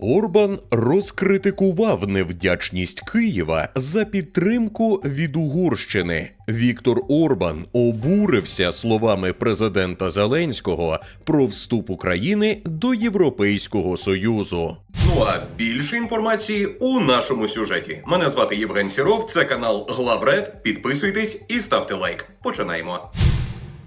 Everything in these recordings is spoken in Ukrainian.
Орбан розкритикував невдячність Києва за підтримку від Угорщини. Віктор Орбан обурився словами президента Зеленського про вступ України до Європейського Союзу. Ну а більше інформації у нашому сюжеті. Мене звати Євген Сіров. Це канал Главред. Підписуйтесь і ставте лайк. Починаємо.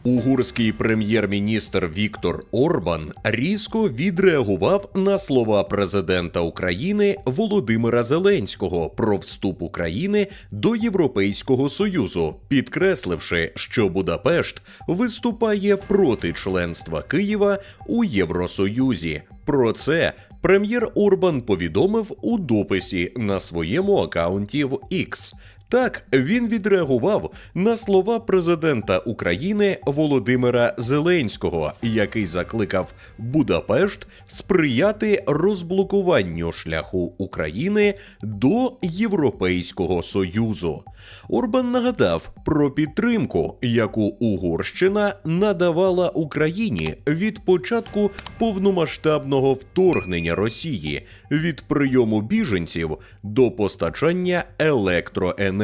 Угорський прем'єр-міністр Віктор Орбан різко відреагував на слова президента України Володимира Зеленського про вступ України до Європейського Союзу, підкресливши, що Будапешт виступає проти членства Києва у Євросоюзі. Про це прем'єр Орбан повідомив у дописі на своєму акаунті в X. Так він відреагував на слова президента України Володимира Зеленського, який закликав Будапешт сприяти розблокуванню шляху України до Європейського союзу. Орбан нагадав про підтримку, яку Угорщина надавала Україні від початку повномасштабного вторгнення Росії від прийому біженців до постачання електроенергії.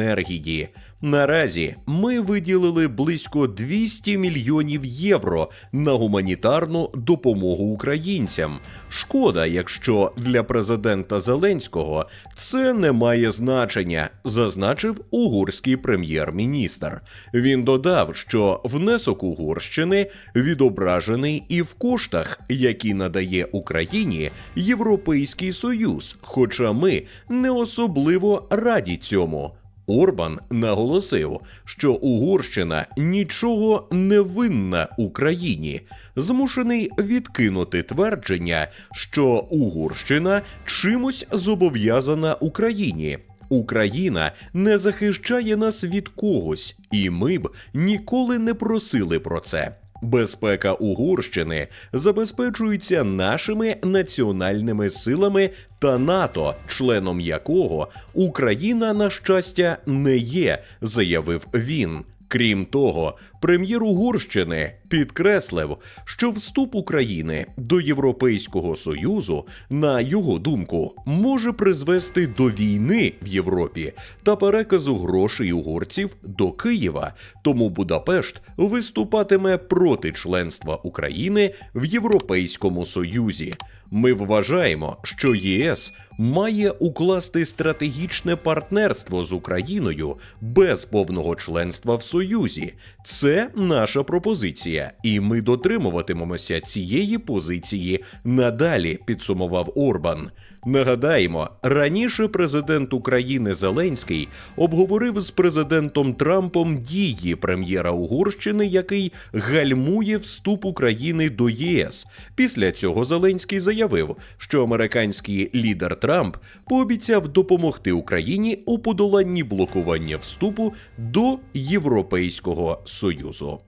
Наразі ми виділили близько 200 мільйонів євро на гуманітарну допомогу українцям. Шкода, якщо для президента Зеленського це не має значення, зазначив угорський прем'єр-міністр. Він додав, що внесок Угорщини відображений і в коштах, які надає Україні Європейський Союз, хоча ми не особливо раді цьому. Орбан наголосив, що Угорщина нічого не винна Україні, змушений відкинути твердження, що Угорщина чимось зобов'язана Україні. Україна не захищає нас від когось, і ми б ніколи не просили про це. Безпека Угорщини забезпечується нашими національними силами та НАТО, членом якого Україна, на щастя, не є, заявив він. Крім того, прем'єр Угорщини підкреслив, що вступ України до Європейського союзу, на його думку, може призвести до війни в Європі та переказу грошей угорців до Києва. Тому Будапешт виступатиме проти членства України в Європейському Союзі. Ми вважаємо, що ЄС має укласти стратегічне партнерство з Україною без повного членства в Союзі. Це наша пропозиція, і ми дотримуватимемося цієї позиції надалі. Підсумував Орбан. Нагадаємо, раніше президент України Зеленський обговорив з президентом Трампом дії прем'єра Угорщини, який гальмує вступ України до ЄС. Після цього Зеленський заявив, що американський лідер Трамп пообіцяв допомогти Україні у подоланні блокування вступу до Європейського Союзу.